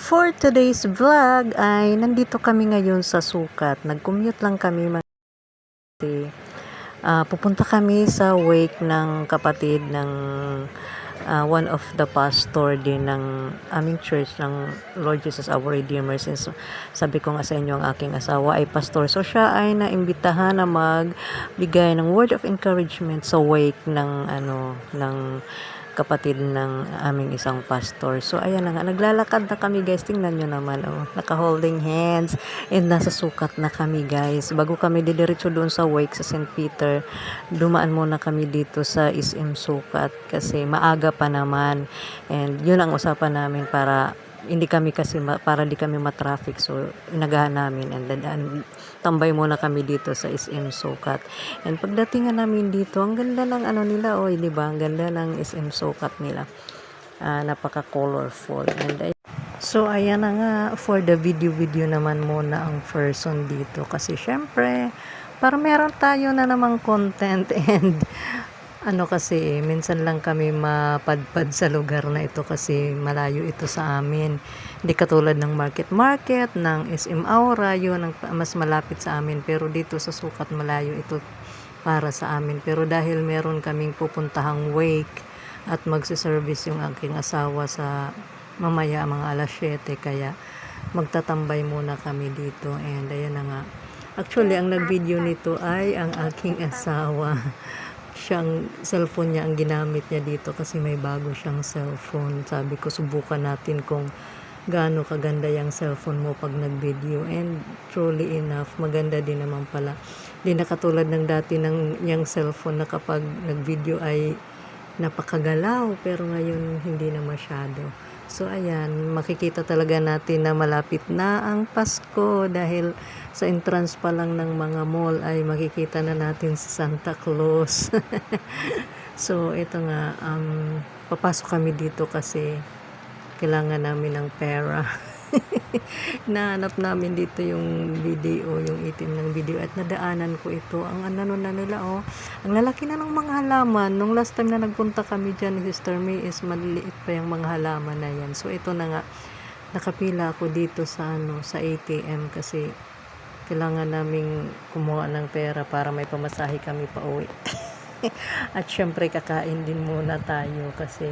For today's vlog ay nandito kami ngayon sa sukat. Nag-commute lang kami mga Ah, pupunta kami sa wake ng kapatid ng ah, one of the pastor din ng aming church ng Lord Jesus Our Redeemer. Since sabi ko nga sa inyo ang aking asawa ay pastor. So siya ay naimbitahan na magbigay ng word of encouragement sa wake ng ano ng kapatid ng aming isang pastor. So, ayan na nga. Naglalakad na kami, guys. Tingnan nyo naman, oh. Naka-holding hands. And nasa sukat na kami, guys. Bago kami didiretso doon sa wake sa St. Peter, dumaan muna kami dito sa SM Sukat kasi maaga pa naman. And yun ang usapan namin para hindi kami kasi ma- para di kami matraffic so inagahan namin and then and, tambay muna kami dito sa SM Sukat and pagdating nga namin dito ang ganda ng ano nila oy di ba? Ang ganda ng SM Sukat nila. Ah, napaka colorful and ay- So, ayan na nga, for the video-video naman muna ang person dito. Kasi, syempre, para meron tayo na namang content and ano kasi, minsan lang kami mapadpad sa lugar na ito kasi malayo ito sa amin. Hindi katulad ng market-market, ng SM Aura, yun ang mas malapit sa amin. Pero dito sa Sukat, malayo ito para sa amin. Pero dahil meron kaming pupuntahang wake at magsiservice yung aking asawa sa mamaya mga alas 7 kaya magtatambay muna kami dito and ayan na nga actually ang nag-video nito ay ang aking asawa siyang cellphone niya ang ginamit niya dito kasi may bago siyang cellphone. Sabi ko subukan natin kung gaano kaganda yung cellphone mo pag nag-video. And truly enough maganda din naman pala. Di na katulad ng dati ng yung cellphone na kapag nag-video ay napakagalaw pero ngayon hindi na masyado So ayan, makikita talaga natin na malapit na ang Pasko dahil sa entrance pa lang ng mga mall ay makikita na natin si Santa Claus. so ito nga, um, papasok kami dito kasi kailangan namin ng pera. Nahanap namin dito yung video, yung itim ng video at nadaanan ko ito. Ang ano na nila oh, ang lalaki na ng mga halaman. Nung last time na nagpunta kami dyan, ni Sister May is maliliit pa yung mga halaman na yan. So ito na nga, nakapila ako dito sa ano, sa ATM kasi kailangan naming kumuha ng pera para may pamasahe kami pa uwi. At syempre kakain din muna tayo kasi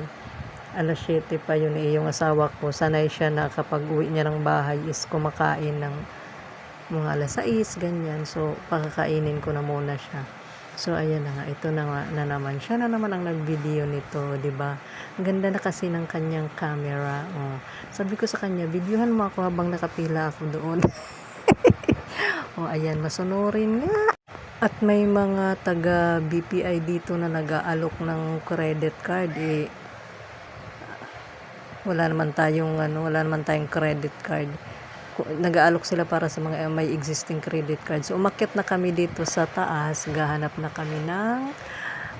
alas 7 pa yun eh, yung asawa ko. Sanay siya na kapag uwi niya ng bahay is kumakain ng mga alas 6, ganyan. So, pakakainin ko na muna siya. So, ayan na nga. Ito na na naman. Siya na naman ang nag-video nito, ba? Ang ganda na kasi ng kanyang camera. Oh. Sabi ko sa kanya, videohan mo ako habang nakapila ako doon. oh, ayan. Masunurin nga. At may mga taga BPI dito na nag-aalok ng credit card. Eh, wala naman tayong ano, wala naman tayong credit card. Nag-aalok sila para sa mga eh, may existing credit card. So umakyat na kami dito sa taas, gahanap na kami ng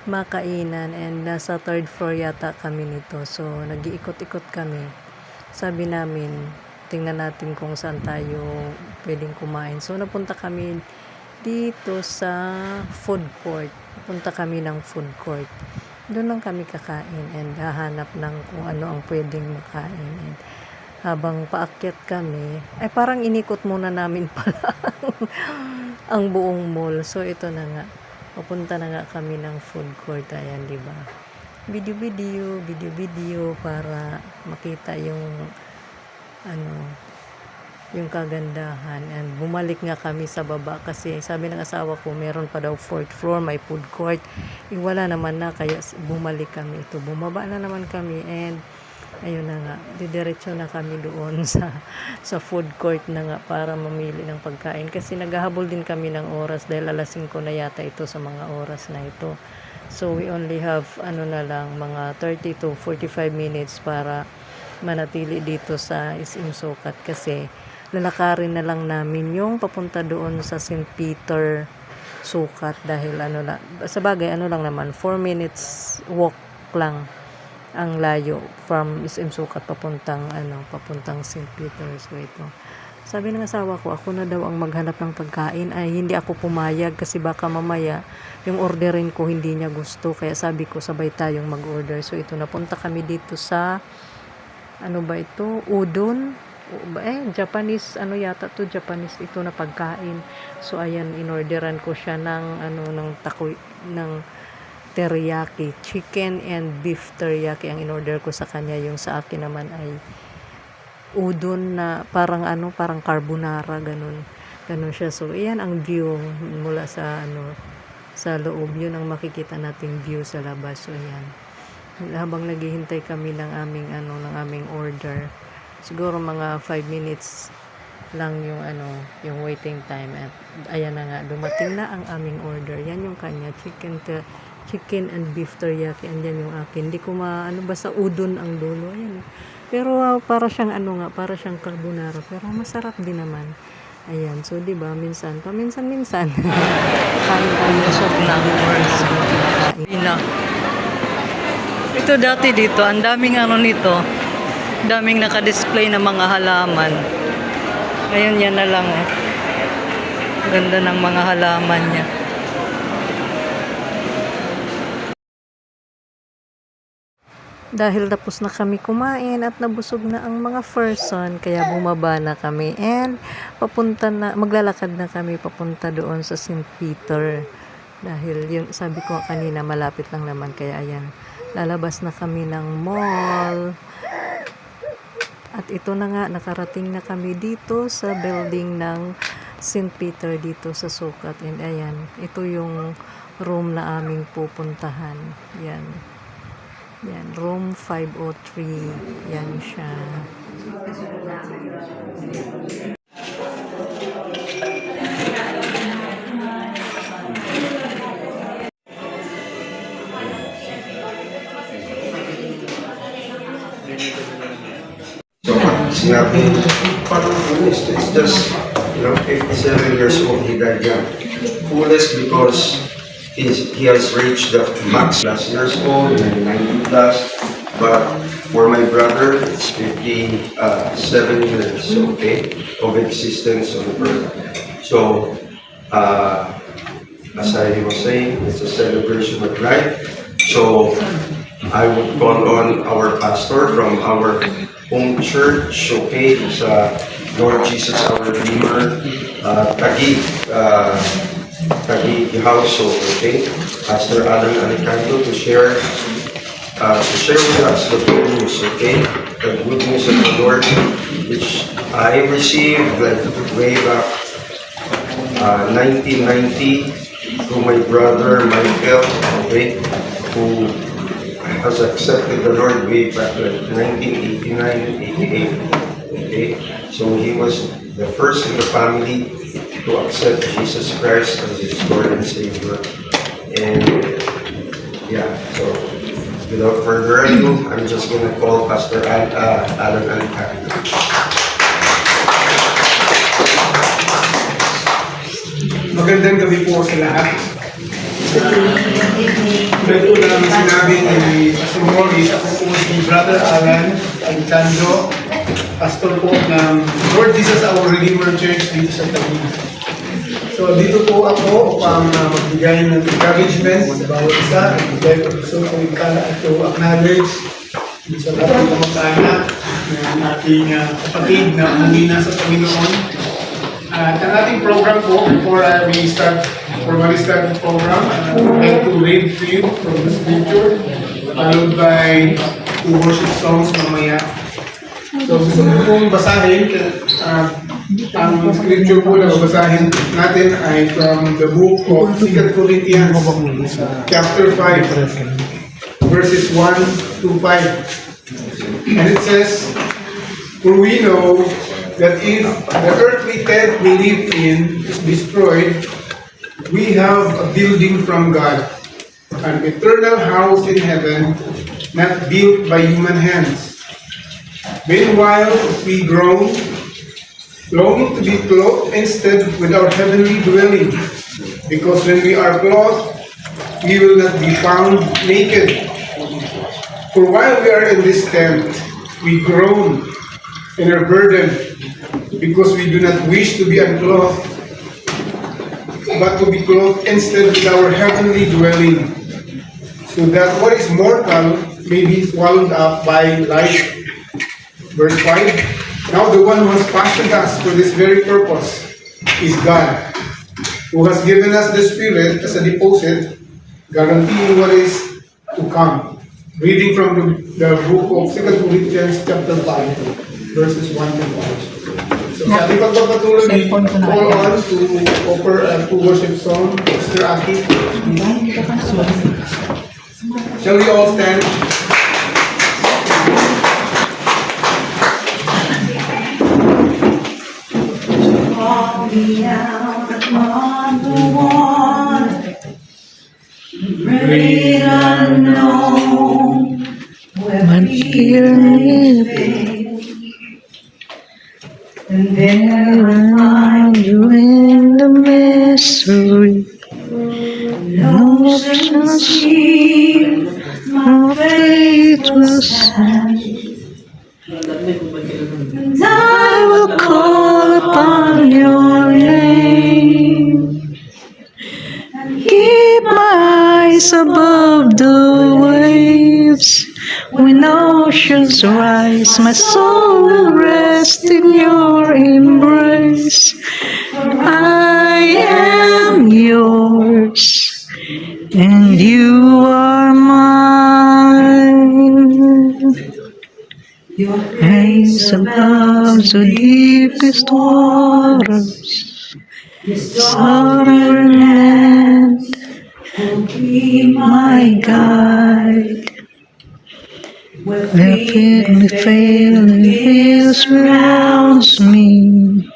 makainan and nasa third floor yata kami nito. So nag-iikot-ikot kami. Sabi namin, tingnan natin kung saan tayo pwedeng kumain. So napunta kami dito sa food court. Punta kami ng food court doon lang kami kakain and hahanap ng kung ano ang pwedeng makain. And habang paakyat kami, ay parang inikot muna namin pala ang buong mall. So ito na nga, papunta na nga kami ng food court. Ayan, di ba? Video-video, video-video para makita yung ano, yung kagandahan. And bumalik nga kami sa baba kasi sabi ng asawa ko meron pa daw fourth floor may food court. Eh, wala naman na kaya bumalik kami. Ito bumaba na naman kami and ayun na nga didiretso na kami doon sa sa food court na nga para mamili ng pagkain. Kasi naghahabol din kami ng oras dahil alas 5 na yata ito sa mga oras na ito. So we only have ano na lang mga 30 to 45 minutes para manatili dito sa SM Sukat kasi lalakarin na lang namin yung papunta doon sa St. Peter Sukat dahil ano na sa bagay ano lang naman 4 minutes walk lang ang layo from SM Sukat papuntang ano papuntang St. Peter. So ito. Sabi ng asawa ko ako na daw ang maghanap ng pagkain. Ay hindi ako pumayag kasi baka mamaya yung orderin ko hindi niya gusto. Kaya sabi ko sabay tayong mag-order. So ito napunta kami dito sa ano ba ito? Udon eh, Japanese, ano yata to Japanese ito na pagkain. So, ayan, inorderan ko siya ng, ano, ng takoy, ng teriyaki. Chicken and beef teriyaki ang inorder ko sa kanya. Yung sa akin naman ay udon na parang ano, parang carbonara, ganun. Ganun siya. So, ayan ang view mula sa, ano, sa loob. Yun ang makikita nating view sa labas. So, ayan. Habang naghihintay kami ng aming, ano, ng aming order, siguro mga 5 minutes lang yung ano, yung waiting time at ayan na nga, dumating na ang aming order. Yan yung kanya, chicken te, chicken and beef teriyaki. Andyan yung akin. Hindi ko ma, ano, basta udon ang dulo. Ayan. Pero ah, para siyang ano nga, para siyang carbonara. Pero masarap din naman. Ayan. So, di ba, minsan, paminsan-minsan. Kain tayo sa flowers. Ito dati dito, ang daming ano nito, daming naka-display na mga halaman. Ngayon yan na lang eh. Ganda ng mga halaman niya. Dahil tapos na kami kumain at nabusog na ang mga person, kaya bumaba na kami and papunta na, maglalakad na kami papunta doon sa St. Peter. Dahil yun, sabi ko kanina malapit lang naman, kaya ayan, lalabas na kami ng mall. At ito na nga, nakarating na kami dito sa building ng St. Peter dito sa Sukat. And ayan, ito yung room na aming pupuntahan. Yan. Yan, room 503. Yan siya. So, sinabi, parang foolish. It's just, you know, 57 years old, he died young. Foolish because he's, he has reached the max last years old, and 90 plus. But for my brother, it's 57 years, okay, of existence on earth. So, uh, as I was saying, it's a celebration of life. So, I would call on our pastor from our home church, okay, sa Lord Jesus our Redeemer, uh, Taguig, uh, Taguig House, okay, Pastor Alan Alicanto to share, uh, to share with us the good news, okay, the good news of the Lord, which I received like way back uh, 1990 to my brother Michael, okay, who has accepted the Lord way back in 1989-88. Okay, so he was the first in the family to accept Jesus Christ as his Lord and Savior. And yeah, so without further ado, I'm just gonna call Pastor Al, uh, Alan Alicante. Magandang gabi po sa lahat. Tulad po namin sinabi ni Pastor Morris, ako po si Brother Alan Alejandro, pastor po ng Lord Jesus Our Redeemer Church dito sa Taguig. So dito po ako upang uh, magbigay ng encouragement sa bawat isa, magbigay ko gusto ko ikala at to acknowledge sa lahat ng kamag-anak ng ating uh, kapatid na umuwi na sa Panginoon. At ang ating program po, before uh, we start, formally start the program, would like to read to you from the scripture, followed by two worship songs mamaya. So gusto ko pong basahin, uh, ang scripture po na babasahin natin ay from the book of 2 Corinthians, chapter 5, verses 1 to 5. And it says, For we know that if the earthly tent we live in is destroyed, we have a building from God, an eternal house in heaven, not built by human hands. Meanwhile, we groan, longing to be clothed instead with our heavenly dwelling, because when we are clothed, we will not be found naked. For while we are in this tent, we groan and are burdened, because we do not wish to be unclothed, but to be clothed instead with our heavenly dwelling, so that what is mortal may be swallowed up by life. Verse 5 Now the one who has fashioned us for this very purpose is God, who has given us the Spirit as a deposit, guaranteeing what is to come. Reading from the, the book of 2 Corinthians chapter 5, verses 1 to 5. So sa ating pagpapatuloy, we call on to offer a to worship song, Mr. Aki. Shall we all stand? me out upon the water. Great unknown, where fear may find you in the mystery. no ocean sea, my faith will stand. And I will Call upon your name. Keep my eyes above the waves. When oceans rise, my soul will rest in your embrace. I am yours, and you are mine. Your Rise above the deepest waters, sovereign land, will be my guide. where feet me fail and fear surrounds me,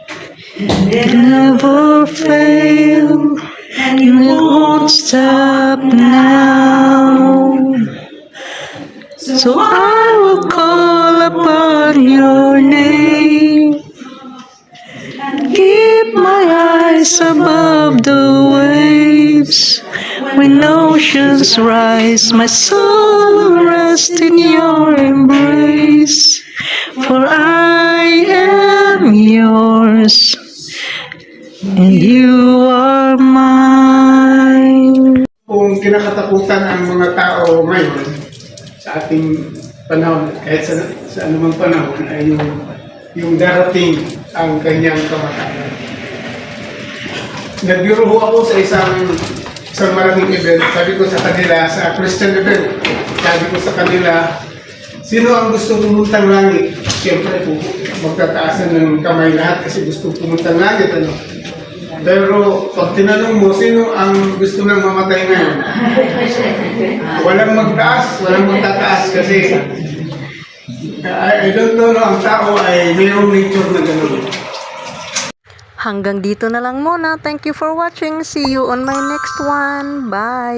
never fail, and it won't stop now. So I will call upon your name. Keep my eyes above the waves. When oceans rise, my soul will rest in your embrace. For I am yours, and you are mine. Kung kinakatakutan ang mga tao ngayon sa ating panahon, kahit sa, sa anumang panahon, ay yung, yung darating ang kanyang kamatayan. Nagbiro ho ako sa isang isang maraming event. Sabi ko sa kanila, sa Christian event, sabi ko sa kanila, sino ang gusto pumuntang langit? Siyempre po, magtataasan ng kamay lahat kasi gusto pumuntang langit. Ano? Pero pag tinanong mo, sino ang gusto nang mamatay ngayon? Walang magtaas, walang magtataas kasi I, I don't know, no, ang tao ay mayroong nature na gano'n. Hanggang dito na lang muna. Thank you for watching. See you on my next one. Bye!